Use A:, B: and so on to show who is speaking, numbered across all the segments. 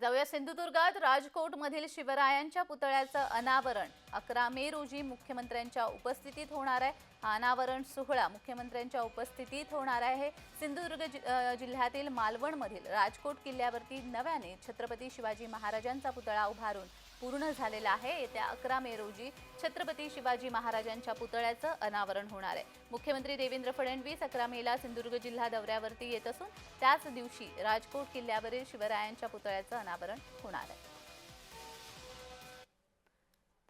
A: जाऊया सिंधुदुर्गात राजकोट मधील शिवरायांच्या पुतळ्याचं अनावरण. अकरा मे रोजी मुख्यमंत्र्यांच्या उपस्थितीत होणार आहे. हा अनावरण सोहळा मुख्यमंत्र्यांच्या उपस्थितीत होणार आहे. सिंधुदुर्ग जि- जिल्ह्यातील मालवणमधील राजकोट किल्ल्यावरती नव्याने छत्रपती शिवाजी महाराजांचा पुतळा उभारून पूर्ण झालेला आहे. येत्या अकरा मे रोजी छत्रपती शिवाजी महाराजांच्या पुतळ्याचं अनावरण होणार आहे. मुख्यमंत्री देवेंद्र फडणवीस अकरा मेला सिंधुदुर्ग जिल्हा दौऱ्यावरती येत असून त्याच दिवशी राजकोट किल्ल्यावरील शिवरायांच्या पुतळ्याचं अनावरण होणार आहे.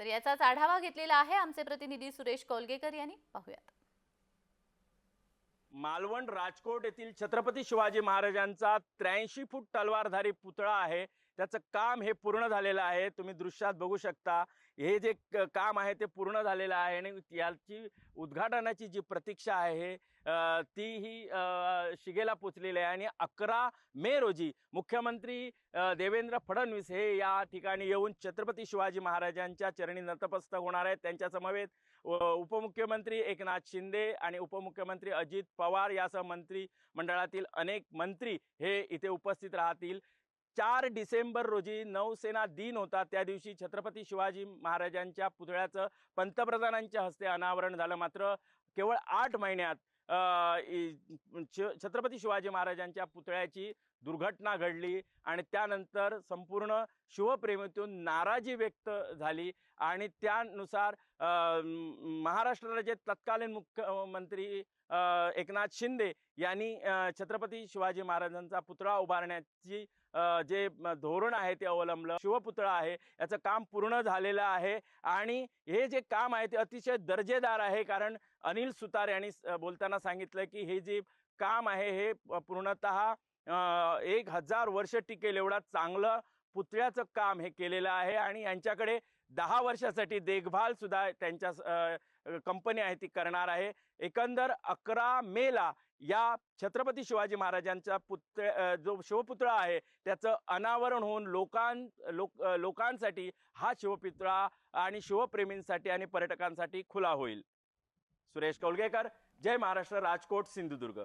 A: तर याचाच आढावा घेतलेला आहे आमचे प्रतिनिधी सुरेश कोलगेकर यांनी. पाहूयात.
B: मालवण राजकोट येथील छत्रपती शिवाजी महाराजांचा त्र्याऐंशी फूट तलवारधारी पुतळा आहे. त्याचं काम हे पूर्ण झालेलं आहे. तुम्ही दृश्यात बघू शकता. हे जे क- काम आहे ते पूर्ण झालेलं आहे आणि याची उद्घाटनाची जी प्रतीक्षा आहे ती ही शिगेला पोचलेली आहे. आणि अकरा मे रोजी मुख्यमंत्री देवेंद्र फडणवीस हे या ठिकाणी येऊन छत्रपती शिवाजी महाराजांच्या चरणी नतपस्तक होणार आहेत. त्यांच्या समवेत व- उपमुख्यमंत्री एकनाथ शिंदे आणि उपमुख्यमंत्री अजित पवार यासह मंत्री मंडळातील अनेक मंत्री हे इथे उपस्थित राहतील. चार डिसेंबर रोजी नौसेना दिन होता. त्या दिवशी छत्रपती शिवाजी महाराजांच्या पुतळ्याचं पंतप्रधानांच्या हस्ते अनावरण झालं. मात्र केवळ आठ महिन्यात छत्रपती शिवाजी महाराजांच्या पुतळ्याची दुर्घटना घडली आणि त्यानंतर संपूर्ण शिवप्रेमीतून नाराजी व्यक्त झाली आणि त्यानुसार अ, महाराष्ट्र तत्कालीन मुख्यमंत्री एकनाथ शिंदे यांनी छत्रपती शिवाजी महाराजांचा पुतळा उभारण्याची जे धोरण आहे ते अवलंबलं शिवपुतळा आहे याचं काम पूर्ण झालेलं आहे आणि हे जे काम आहे ते अतिशय दर्जेदार आहे कारण अनिल सुतार यांनी बोलताना सांगितलं की हे जे काम आहे हे पूर्णतः एक हजार वर्ष टिकेल एवढा चांगलं पुतळ्याचं काम हे केलेलं आहे आणि यांच्याकडे दहा वर्षासाठी देखभाल सुद्धा त्यांच्या कंपनी आहे ती करणार आहे. एकंदर अकरा मेला या छत्रपती शिवाजी महाराजांचा पुतळ जो शिवपुतळा आहे त्याचं अनावरण होऊन लोकां लोक लोकांसाठी हा शिवपुतळा आणि शिवप्रेमींसाठी आणि पर्यटकांसाठी खुला होईल. सुरेश कौलगेकर जय महाराष्ट्र राजकोट सिंधुदुर्ग।